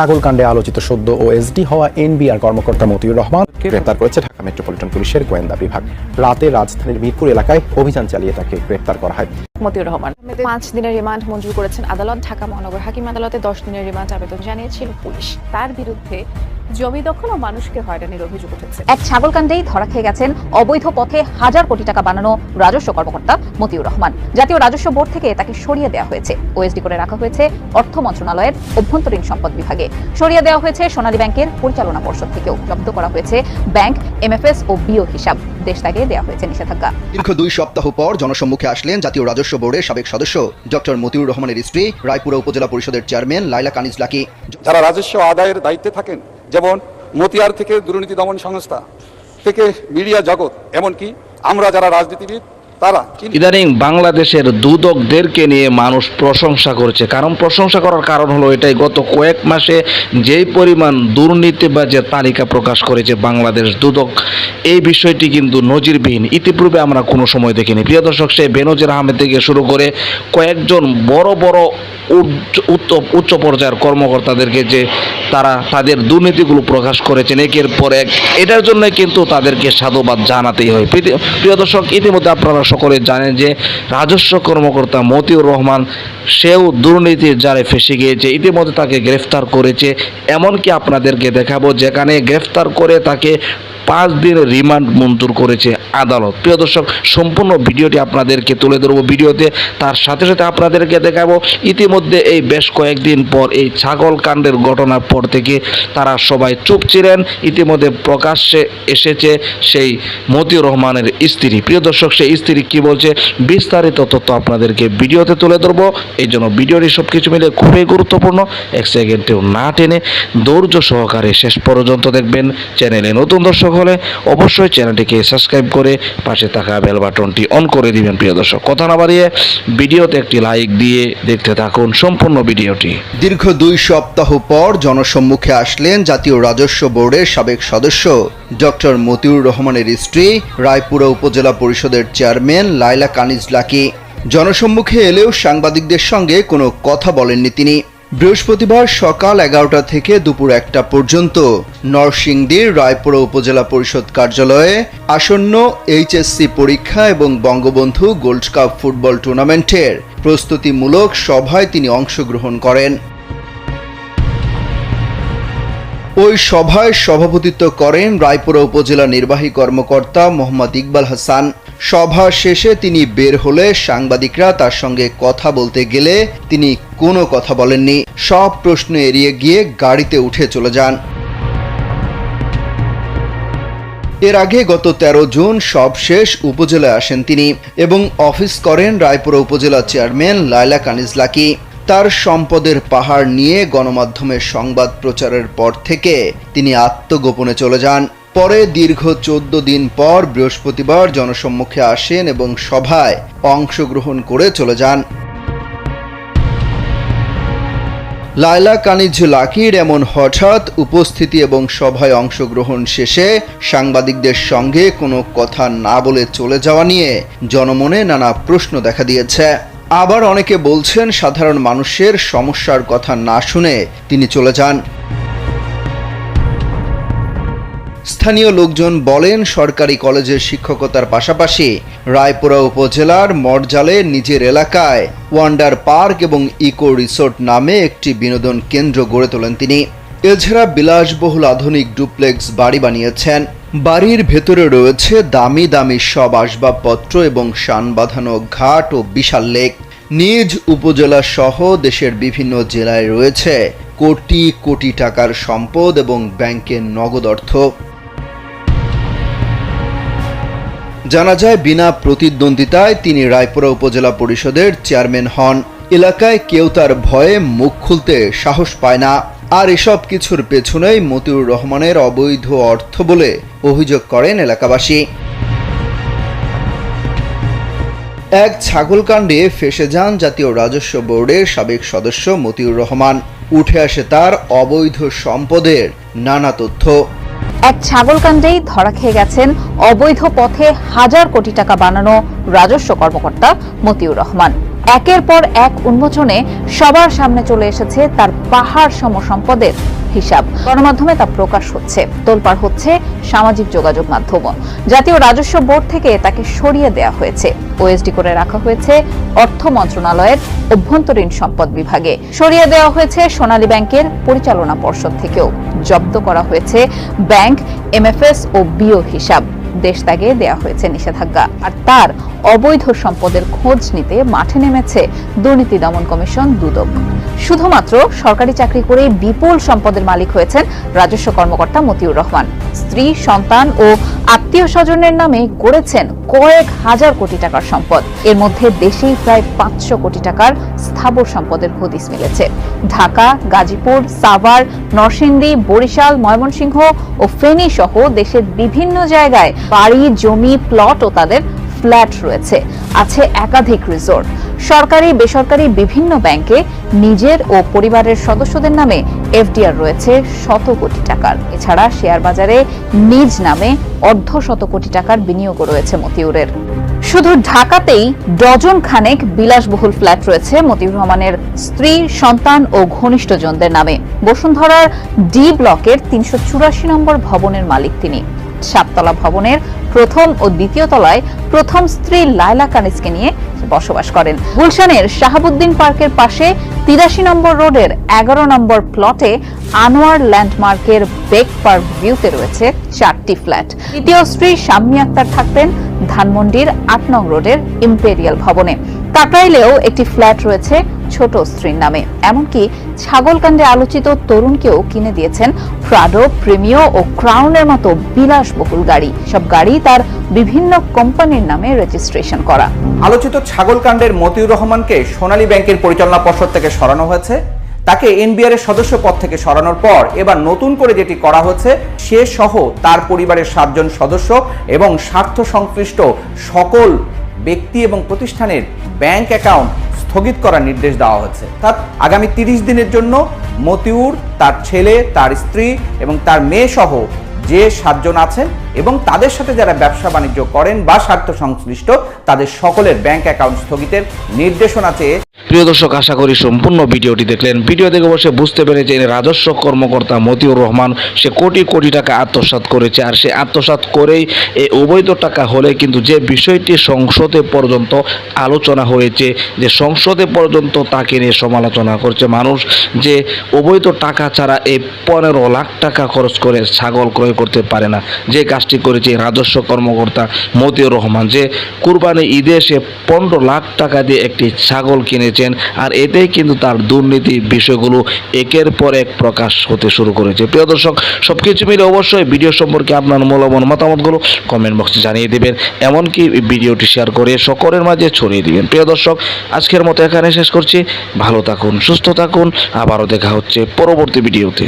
ছাগলকাণ্ডে আলোচিত সদ্য ও এসডি হওয়া এনবিআর কর্মকর্তা মতিউর রহমান গ্রেপ্তার করেছে ঢাকা মেট্রোপলিটন পুলিশের গোয়েন্দা বিভাগ। রাতে রাজধানীর মিরপুর এলাকায় অভিযান চালিয়ে তাকে গ্রেপ্তার করা হয়। মতিউর রহমান। পাঁচ দিনের রিমান্ড মঞ্জুর করেছেন আদালত। ঢাকা মহানগর হাকিম আদালতে দশ দিনের রিমান্ড আবেদন জানিয়েছিল পুলিশ। তার বিরুদ্ধে জমি দখল ও মানুষকে হয়রানির অভিযোগ উঠেছে। এক ছাগলকাণ্ডেই ধরা খেয়ে গেছেন অবৈধ পথে হাজার কোটি টাকা বানানো রাজস্ব কর্মকর্তা মতিউর রহমান। জাতীয় রাজস্ব বোর্ড থেকে তাকে সরিয়ে দেওয়া হয়েছে। ওএসডি করে রাখা হয়েছে অর্থ মন্ত্রণালয়ের অভ্যন্তরীণ সম্পদ বিভাগে। সরিয়ে দেওয়া হয়েছে সোনালী ব্যাংকের পরিচালনা পর্ষদ থেকেও জব্দ করা হয়েছে ব্যাংক এমএফএস ও বিও হিসাব। দেশ ত্যাগে দেওয়া হয়েছে নিষেধাজ্ঞা। দীর্ঘ দুই সপ্তাহ পর জনসম্মুখে আসলেন জাতীয় রাজস্ব বোর্ডের সাবেক সদস্য ডক্টর মতিউর রহমানের স্ত্রী রায়পুরা উপজেলা পরিষদের চেয়ারম্যান লাইলা কানিজ লাকি যারা রাজস্ব আদায়ের দায়িত্বে থাকেন যেমন মতিয়ার থেকে দুর্নীতি দমন সংস্থা থেকে মিডিয়া জগৎ এমনকি আমরা যারা রাজনীতিবিদ তারা ইদানিং বাংলাদেশের দুদকদেরকে নিয়ে মানুষ প্রশংসা করছে। কারণ প্রশংসা করার কারণ হলো এটাই, গত কয়েক মাসে যেই পরিমাণ দুর্নীতিবাজের তালিকা প্রকাশ করেছে বাংলাদেশ দুদক, এই বিষয়টি কিন্তু নজিরবিহীন। ইতিপূর্বে আমরা কোনো সময় দেখিনি। প্রিয় দর্শক সে বেনজির আহমেদ থেকে শুরু করে কয়েকজন বড় বড় উচ্চ পর্যায়ের কর্মকর্তাদেরকে যে তারা তাদের দুর্নীতিগুলো প্রকাশ করেছেন, একের পর এক, এটার জন্য কিন্তু তাদেরকে সাধুবাদ জানাতেই হয়। প্রিয় দর্শক, ইতিমধ্যে আপনারা সকলে জানেন যে রাজস্ব কর্মকর্তা মতিউর রহমান সেও দুর্নীতির জালে ফেসে গিয়েছে, ইতিমধ্যে তাকে গ্রেফতার করেছে। এমনকি আপনাদেরকে দেখাবো, যেখানে গ্রেফতার করে তাকে পাঁচ দিন রিমান্ড মঞ্জুর করেছে আদালত। প্রিয় দর্শক, সম্পূর্ণ ভিডিওটি আপনাদেরকে তুলে ধরবো ভিডিওতে। তার সাথে সাথে আপনাদেরকে দেখাবো, ইতিমধ্যে এই বেশ কয়েকদিন পর এই ছাগল কাণ্ডের ঘটনার পর থেকে তারা সবাই চুপ ছিলেন। ইতিমধ্যে প্রকাশ্যে এসেছে সেই মতিউর রহমানের স্ত্রী। প্রিয় দর্শক, সেই স্ত্রী কি বলছে বিস্তারিত তথ্য আপনাদেরকে ভিডিওতে তুলে ধরবো। এই জন্য ভিডিওটি সব কিছু মিলে খুবই গুরুত্বপূর্ণ। এক সেকেন্ডেও না টেনে ধৈর্য সহকারে শেষ পর্যন্ত দেখবেন চ্যানেলে। নতুন দর্শক হলে অবশ্যই চ্যানেলটিকে সাবস্ক্রাইব করে পাশে থাকা বেল বাটনটি অন করে দিবেন, প্রিয় দর্শক। কথা না বাড়িয়ে ভিডিওতে একটি লাইক দিয়ে দেখতে থাকুন সম্পূর্ণ ভিডিওটি। দীর্ঘ দুই সপ্তাহ পর জনসম্মুখে আসলেন জাতীয় রাজস্ব বোর্ডের সাবেক সদস্য ডক্টর মতিউর রহমানের স্ত্রী, রায়পুরা উপজেলা পরিষদের চেয়ারম্যান লাইলা কানিজ লাকি জনসম্মুখে এলেও সাংবাদিকদের সঙ্গে কোনো কথা বলেননি তিনি। বৃহস্পতিবার সকাল এগারোটা থেকে দুপুর একটা পর্যন্ত নরসিংদীর রায়পুরা উপজেলা পরিষদ কার্যালয়ে আসন্ন এইচএসসি পরীক্ষা এবং বঙ্গবন্ধু গোল্ড কাপ ফুটবল টুর্নামেন্টের প্রস্তুতিমূলক সভায় তিনি অংশগ্রহণ করেন। ওই সভায় সভাপতিত্ব করেন রায়পুরা উপজেলা নির্বাহী কর্মকর্তা মোহাম্মদ ইকবাল হাসান। সভা শেষে তিনি বের হলে সাংবাদিকরা তার সঙ্গে কথা বলতে গেলে তিনি কোনো কথা বলেননি। সব প্রশ্ন এড়িয়ে গিয়ে গাড়িতে উঠে চলে যান। এর আগে গত ১৩ জুন সব শেষ উপজেলায় আসেন তিনি এবং অফিস করেন রায়পুরা উপজেলা চেয়ারম্যান লায়লা কানিজ লাকি তার সম্পদের পাহাড় নিয়ে গণমাধ্যমে সংবাদ প্রচারের পর থেকে তিনি আত্মগোপনে চলে যান। পরে দীর্ঘ চোদ্দ দিন পর বৃহস্পতিবার জনসম্মুখে আসেন এবং সভায় অংশগ্রহণ করে চলে যান। লায়লা কানিজ লাকির এমন হঠাৎ উপস্থিতি এবং সভায় অংশগ্রহণ শেষে সাংবাদিকদের সঙ্গে কোনো কথা না বলে চলে যাওয়া নিয়ে জনমনে নানা প্রশ্ন দেখা দিয়েছে। আবার অনেকে বলছেন সাধারণ মানুষের সমস্যার কথা না শুনে তিনি চলে যান। স্থানীয় লোকজন বলেন, সরকারি কলেজের শিক্ষকতার পাশাপাশি রায়পুরা উপজেলার মরজালে নিজের এলাকায় ওয়ান্ডার পার্ক এবং ইকো রিসোর্ট নামে একটি বিনোদন কেন্দ্র গড়ে তোলেন তিনি। এছাড়া বিলাসবহুল আধুনিক ডুপ্লেক্স বাড়ি বানিয়েছেন। বাড়ির ভেতরে রয়েছে দামি দামি সব আসবাবপত্র এবং শান বাঁধানো ঘাট ও বিশাল লেক। নিজ উপজেলা সহ দেশের বিভিন্ন জেলায় রয়েছে কোটি কোটি টাকার সম্পদ এবং ব্যাংকের নগদ অর্থ। জানা যায়, বিনা প্রতিদ্বন্দ্বিতায় তিনি রায়পুরা উপজেলা পরিষদের চেয়ারম্যান হন। এলাকায় কেউ তার ভয়ে মুখ খুলতে সাহস পায় না। আর এসব কিছুর পেছনেই মতিউর রহমানের অবৈধ অর্থ বলে অভিযোগ করেন এলাকাবাসী। এক ছাগলকাণ্ডে ফেসে যান জাতীয় রাজস্ব বোর্ডের সাবেক সদস্য মতিউর রহমান। উঠে আসে তার অবৈধ সম্পদের নানা তথ্য। এক ছাগলকাণ্ডেই ধরা খেয়ে গেছেন অবৈধ পথে হাজার কোটি টাকা বানানো রাজস্ব কর্মকর্তা মতিউর রহমান। একের পর এক উন্মোচনে সবার সামনে চলে এসেছে তার পাহাড় সম সম্পদের হিসাব। গণমাধ্যমে তা প্রকাশ হচ্ছে। তোলপাড় হচ্ছে সামাজিক যোগাযোগ মাধ্যম। জাতীয় রাজস্ব বোর্ড থেকে তাকে সরিয়ে দেওয়া হয়েছে। ওএসডি করে রাখা হয়েছে অর্থ মন্ত্রণালয়ের অভ্যন্তরীণ সম্পদ বিভাগে। সরিয়ে দেওয়া হয়েছে সোনালী ব্যাংকের পরিচালনা পর্ষদ থেকেও। জব্দ করা হয়েছে ব্যাংক এমএফএস ও বিও হিসাব। দেশ ত্যাগে দেওয়া হয়েছে নিষেধাজ্ঞা। আর তার অবৈধ সম্পদের খোঁজ নিতে মাঠে নেমেছে দুর্নীতি দমন কমিশন দুদক। শুধুমাত্র সরকারি চাকরি করে বিপুল সম্পদের মালিক হয়েছেন রাজস্ব কর্মকর্তা মতিউর রহমান। স্ত্রী, সন্তান ও আত্মীয় স্বজনের নামে গড়েছেন কয়েক হাজার কোটি টাকার সম্পদ। এর মধ্যে দেশেই প্রায় পাঁচশো কোটি টাকার স্থাবর সম্পদের হদিস মিলেছে। ঢাকা, গাজীপুর, সাভার, নরসিংদী, বরিশাল, ময়মনসিংহ ও ফেনী সহ দেশের বিভিন্ন জায়গায় বাড়ি, জমি, প্লট ও তাদের ফ্ল্যাট রয়েছে, আছে একাধিক রিসোর্ট সরকারি, বেসরকারি বিভিন্ন ব্যাংকে নিজের ও পরিবারের সদস্যদের নামে এফডিআর রয়েছে শত কোটি টাকার। এছাড়া শেয়ার বাজারে নিজ নামে অর্ধ শত কোটি টাকার বিনিয়োগও রয়েছে মতিউরের। শুধু ঢাকাতেই ডজন খানেক বিলাসবহুল ফ্ল্যাট রয়েছে মতিউর রহমানের স্ত্রী, সন্তান ও ঘনিষ্ঠজনদের নামে। বসুন্ধরার ডি ব্লকের তিনশো চুরাশি নম্বর ভবনের মালিক তিনি। সাততলা ভবনের প্রথম ও দ্বিতীয় তলায় প্রথম স্ত্রী লায়লা কানিসকে নিয়ে বসবাস করেন। গুলশানের শাহাবুদ্দিন পার্কের পাশে তিরাশি নম্বর রোডের এগারো নম্বর প্লটে আনোয়ার ল্যান্ডমার্কের বেক পার্ক ভিউতে রয়েছে চারটি ফ্ল্যাট। দ্বিতীয় স্ত্রী শাম্মী আক্তার থাকতেন ধানমন্ডির আট নং রোডের ইম্পেরিয়াল ভবনে। কাকরাইলেও একটি ফ্ল্যাট রয়েছে ছোট স্ত্রীর নামে। এমনকি ছাগলকাণ্ডে আলোচিত তরুণকেও কিনে দিয়েছেন প্রাডো প্রিমিও ও ক্রাউনের মতো বিলাসবহুল গাড়ি। সব গাড়ি তার বিভিন্ন কোম্পানির নামে রেজিস্ট্রেশন করা। আলোচিত ছাগলকাণ্ডের মতিউর রহমানকে সোনালী ব্যাংকের পরিচালনা পর্ষদ থেকে সরানো হয়েছে। তাকে এনবিআর এর সদস্য পদ থেকে সরানোর পর এবার নতুন করে যেটি করা হচ্ছে, সে সহ তার পরিবারের সাতজন সদস্য এবং স্বার্থ সংশ্লিষ্ট সকল ব্যক্তি এবং প্রতিষ্ঠানের ব্যাংক অ্যাকাউন্ট স্থগিত করার নির্দেশ দেওয়া হয়েছে। অর্থাৎ আগামী তিরিশ দিনের জন্য মতিউর, তার ছেলে, তার স্ত্রী এবং তার মেয়ে সহ যে সাতজন আছেন এবং তাদের সাথে যারা ব্যবসা বাণিজ্য করেন বা স্বার্থ সংশ্লিষ্ট, তাদের সকলের ব্যাংক অ্যাকাউন্ট স্থগিতের নির্দেশনা চেয়ে প্রিয় দর্শক, আশা করি সম্পূর্ণ ভিডিওটি দেখলেন। ভিডিও দেখে বসে বুঝতে পেরেছেন রাজস্ব কর্মকর্তা মতিউর রহমান। সে কোটি কোটি টাকা আত্মসাৎ করেছে আর সে আত্মসাৎ করেই এই অবৈধ টাকা হলে কিন্তু যে বিষয়টি সংসদে পর্যন্ত আলোচনা হয়েছে, যে সংসদে পর্যন্ত তাকে নিয়ে সমালোচনা করছে মানুষ, যে অবৈধ টাকা ছাড়া এই পনেরো লাখ টাকা খরচ করে ছাগল ক্রয় করতে পারে না। যে কাজটি করেছে রাজস্ব কর্মকর্তা মতিউর রহমান, যে কুরবানি ঈদে সে পনেরো লাখ টাকা দিয়ে একটি ছাগল কিনেছেন আর এতেই কিন্তু তার দুর্নীতি বিষয়গুলো একের পর এক প্রকাশ হতে শুরু করেছে। প্রিয় দর্শক সব কিছু মিলে অবশ্যই ভিডিও সম্পর্কে আপনার মূল্যবান মতামতগুলো কমেন্ট বক্সে জানিয়ে দেবেন। এমনকি ভিডিওটি শেয়ার করে সকলের মাঝে ছড়িয়ে দিবেন। প্রিয় দর্শক, আজকের মতো এখানে শেষ করছি। ভালো থাকুন, সুস্থ থাকুন। আবারও দেখা হচ্ছে পরবর্তী ভিডিওতে।